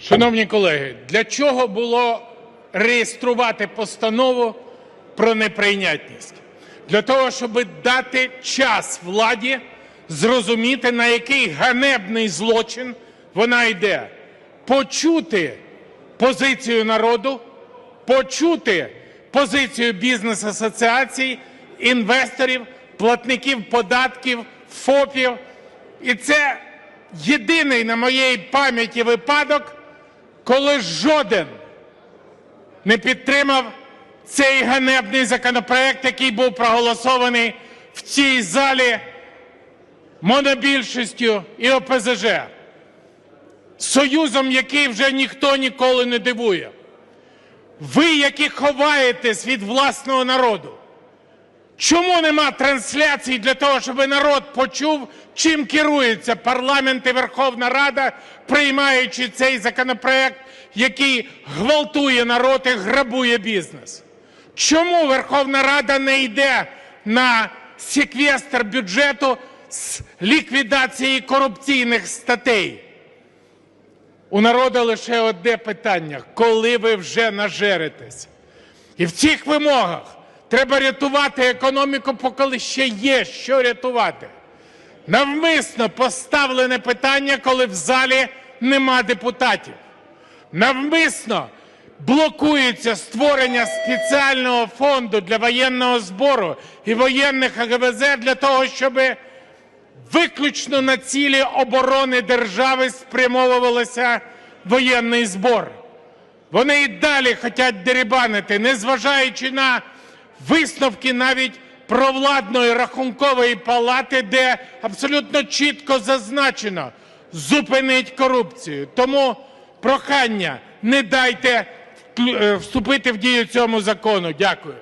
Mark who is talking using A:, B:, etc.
A: Шановні колеги, для чого було реєструвати постанову про неприйнятність? Для того, щоб дати час владі зрозуміти, на який ганебний злочин вона йде, почути позицію народу, почути позицію бізнес-асоціацій, інвесторів, платників податків, ФОПів. І це єдиний на моїй пам'яті випадок, коли жоден не підтримав цей ганебний законопроект, який був проголосований в цій залі монобільшістю і ОПЗЖ. Союзом, який вже ніхто ніколи не дивує. Ви, які ховаєтесь від власного народу, чому нема трансляцій для того, щоб народ почув, чим керується парламент і Верховна Рада, приймаючи цей законопроект, який гвалтує народ і грабує бізнес? Чому Верховна Рада не йде на секвестр бюджету з ліквідації корупційних статей? У народу лише одне питання: коли ви вже нажеритесь? І в цих вимогах треба рятувати економіку, поки ще є що рятувати. Навмисно поставлене питання, коли в залі нема депутатів. Навмисно блокується створення спеціального фонду для воєнного збору і воєнних АГВЗ для того, щоб виключно на цілі оборони держави спрямовувався воєнний збор. Вони і далі хочуть дерибанити, незважаючи на висновки навіть провладної рахункової палати, де абсолютно чітко зазначено зупинить корупцію. Тому прохання, не дайте е, вступити в дію цьому закону. Дякую.